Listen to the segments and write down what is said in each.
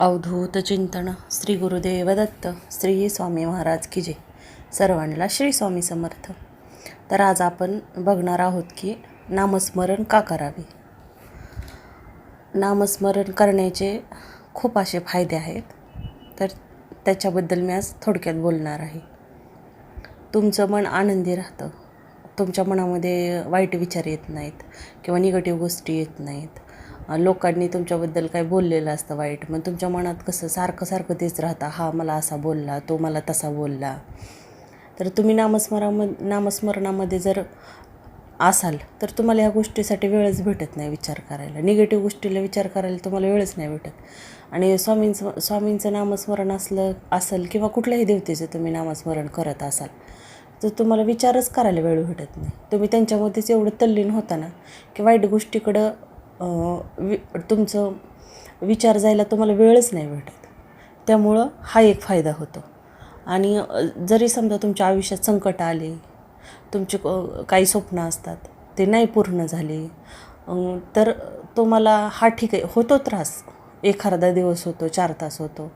अवधूत चिंतन श्री गुरुदेव दत्त श्री स्वामी महाराज की जे सर्वांना श्री स्वामी समर्थ. तर आज आपण बघणार आहोत की नामस्मरण का करावे? नामस्मरण करण्याचे खूप असे फायदे आहेत. तर त्याच्याबद्दल मी आज थोडक्यात बोलणार आहे. तुमचं मन आनंदी राहतं. तुमच्या मनामध्ये वाईट विचार येत नाहीत किंवा निगेटिव्ह गोष्टी येत नाहीत. लोकांनी तुमच्याबद्दल काय बोललेलं असतं वाईट. मग तुमच्या मनात कसं सारखं सारखं तेच राहतं हा मला असा बोलला तो मला तसा बोलला. तर तुम्ही नामस्मराम नामस्मरणामध्ये जर असाल तर तुम्हाला ह्या गोष्टीसाठी वेळच भेटत नाही विचार करायला. निगेटिव्ह गोष्टीला विचार करायला तुम्हाला वेळच नाही भेटत. आणि स्वामींचं स्वामींचं नामस्मरण असलं असेल किंवा कुठल्याही देवतेचं तुम्ही नामस्मरण करत असाल तर तुम्हाला विचारच करायला वेळ भेटत नाही. तुम्ही त्यांच्यामध्येच एवढं तल्लीन होता ना की वाईट गोष्टीकडं वि तुमचं विचार जायला तुम्हाला वेळच नाही भेटत. त्यामुळं हा एक फायदा होतो. आणि जरी समजा तुमच्या आयुष्यात संकट आले तुमचे काही स्वप्न असतात ते नाही पूर्ण झाले तर तुम्हाला हा ठीक आहे होतो त्रास. एखादा दिवस होतो चार तास होतो.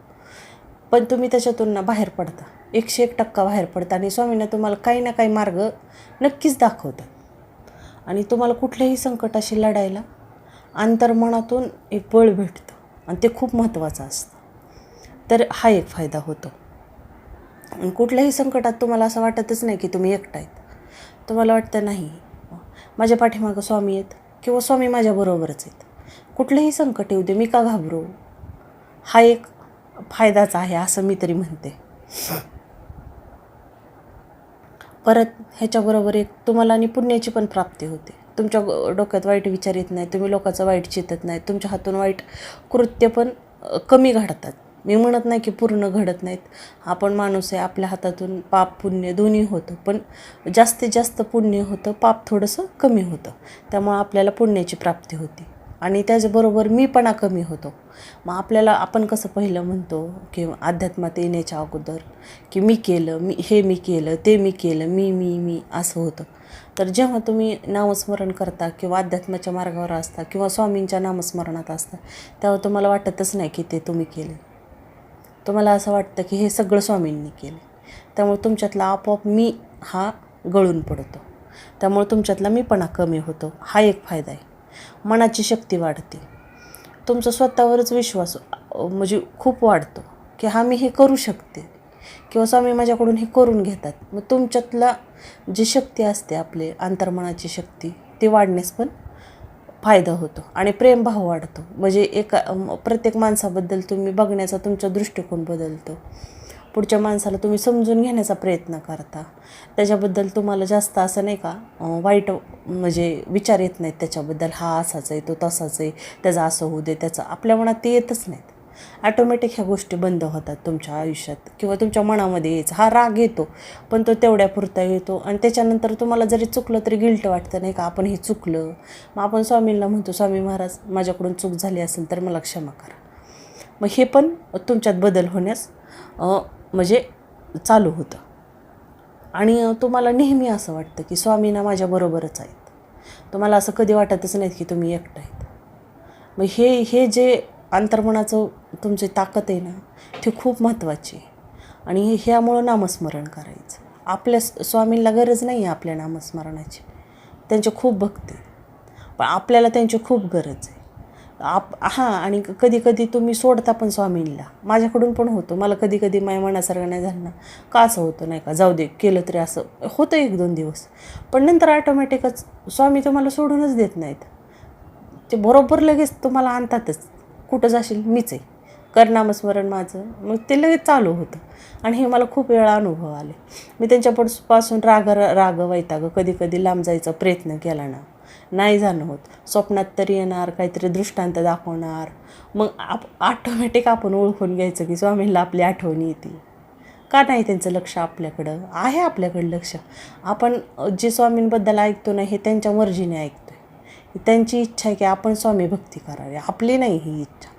पण तुम्ही त्याच्यातून ना बाहेर पडता. एकशे एक टक्का बाहेर पडता आणि स्वामींना तुम्हाला काही ना काही मार्ग नक्कीच दाखवतात. आणि तुम्हाला कुठल्याही संकटाशी लढायला अंतर्मनातून एक बळ भेटतं आणि ते खूप महत्त्वाचं असतं. तर हा एक फायदा होतो. आणि कुठल्याही संकटात तुम्हाला असं वाटतच नाही की तुम्ही एकटा आहेत. तुम्हाला वाटतं नाही माझ्या पाठीमागं स्वामी आहेत किंवा स्वामी माझ्याबरोबरच आहेत. कुठलंही संकट येऊ दे मी का घाबरू? हा एक फायदाच आहे असं मी तरी म्हणते. परत ह्याच्याबरोबर एक तुम्हाला आणि पुण्याची पण प्राप्ती होते. तुमच्या डोक्यात वाईट विचार येत नाही तुम्ही लोकांचं वाईट चितत नाही तुमच्या हातून वाईट कृत्य पण कमी घडतात. मी म्हणत नाही की पूर्ण घडत नाहीत. आपण माणूस आहे आपल्या हातातून पाप पुण्य दोन्ही होतं पण जास्तीत जास्त पुण्य होतं पाप थोडंसं कमी होतं. त्यामुळं आपल्याला पुण्याची प्राप्ती होती. आणि त्याचबरोबर मीपणा कमी होतो. मग आपल्याला आपण कसं पहिलं म्हणतो की अध्यात्मात येण्याच्या अगोदर की मी केलं मी हे मी केलं ते मी केलं मी मी मी असं होतं. तर जेव्हा तुम्ही नामस्मरण करता किंवा अध्यात्माच्या मार्गावर असता किंवा स्वामींच्या नामस्मरणात असता तेव्हा तुम्हाला वाटतच नाही की ते तुम्ही केले. तुम्हाला असं वाटतं की हे सगळं स्वामींनी केले. त्यामुळे तुमच्यातला आपोआप मी हा गळून पडतो. त्यामुळे तुमच्यातला मीपणा कमी होतो. हा एक फायदा आहे. मनाची शक्ती वाढते. तुमचा स्वतःवरच विश्वास म्हणजे खूप वाढतो की हा मी हे करू शकते किंवा स्वामी माझ्याकडून हे करून घेतात. मग तुमच्यातला जी शक्ती असते आपले अंतर्मनाची शक्ती ती वाढण्यास पण फायदा होतो आणि प्रेमभाव वाढतो. म्हणजे एका प्रत्येक माणसाबद्दल तुम्ही बघण्याचा तुमचा दृष्टिकोन बदलतो. पुढच्या माणसाला तुम्ही समजून घेण्याचा प्रयत्न करता. त्याच्याबद्दल तुम्हाला जास्त असं नाही का वाईट म्हणजे विचार येत नाहीत त्याच्याबद्दल. हा असाच आहे तो तसाच आहे त्याचा असं होऊ दे त्याचं आपल्या मनात ते येतच नाहीत. ॲटोमॅटिक ह्या गोष्टी बंद होतात तुमच्या आयुष्यात किंवा तुमच्या मनामध्ये यायचं. हा राग येतो पण तो तेवढ्यापुरता येतो आणि त्याच्यानंतर तुम्हाला जरी चुकलं तरी गिल्ट वाटतं नाही का आपण हे चुकलं. मग आपण स्वामींना म्हणतो स्वामी महाराज माझ्याकडून चूक झाली असेल तर मला क्षमा करा. मग हे पण तुमच्यात बदल होण्यास म्हणजे चालू होतं. आणि तुम्हाला नेहमी असं वाटतं की स्वामींना माझ्याबरोबरच आहेत. तुम्हाला असं कधी वाटतच नाहीत की तुम्ही एकटं आहेत. मग हे हे जे अंतर्मनाचं तुमची ताकद आहे ना ती खूप महत्त्वाची आहे. आणि ह्यामुळं नामस्मरण करायचं. आपल्या स्वामींना गरज नाही आहे आपल्या नामस्मरणाची. त्यांचे खूप भक्ती पण आपल्याला त्यांची खूप गरज आहे. आप हां आणि कधी कधी तुम्ही सोडता पण स्वामींना माझ्याकडून पण होतं. मला कधी कधी माय मनासारखं नाही झालं ना. का असं होतं नाही का? जाऊ दे केलं तरी असं. होतं एक दोन दिवस. पण नंतर ऑटोमॅटिकच स्वामी तुम्हाला सोडूनच देत नाहीत. ते बरोबर लगेच तुम्हाला आणतातच. कुठं जाशील? मीच आहे. कर नामस्मरण माझं. मग ते लगेच चालू होतं. आणि हे मला खूप वेळा अनुभव आले. मी त्यांच्यापासून राग राग वैताग कधी कधी लांब जायचा प्रयत्न केला ना. नाही जाणं होत. स्वप्नात तरी येणार काहीतरी दृष्टांत दाखवणार. मग आप ऑटोमॅटिक आपण ओळखून घ्यायचं की स्वामींना आपली आठवणी येते. का नाही त्यांचं लक्ष आपल्याकडं? आहे आपल्याकडं लक्ष. आपण जे स्वामींबद्दल ऐकतो ना हे त्यांच्या मर्जीने ऐकतो आहे त्यांची इच्छा आहे की आपण स्वामी भक्ती करावी. आपली नाही ही इच्छा.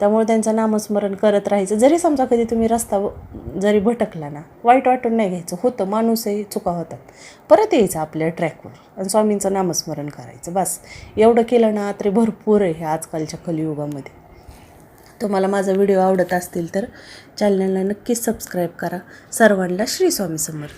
त्यामुळे त्यांचं नामस्मरण करत राहायचं. जरी समजा कधी तुम्ही रस्ता जरी भटकला ना वाईट वाटून नाही घ्यायचं. होतं माणूसही चुका होतात. परत यायचं आपल्या ट्रॅकवर आणि स्वामींचं नामस्मरण करायचं. बस. एवढं केलं ना तरी भरपूर आहे आजकालच्या कलियुगामध्ये. तुम्हाला माझा व्हिडिओ आवडत असतील तर चॅनलला नक्कीच सबस्क्राईब करा. सर्वांना श्री स्वामी समर्थ.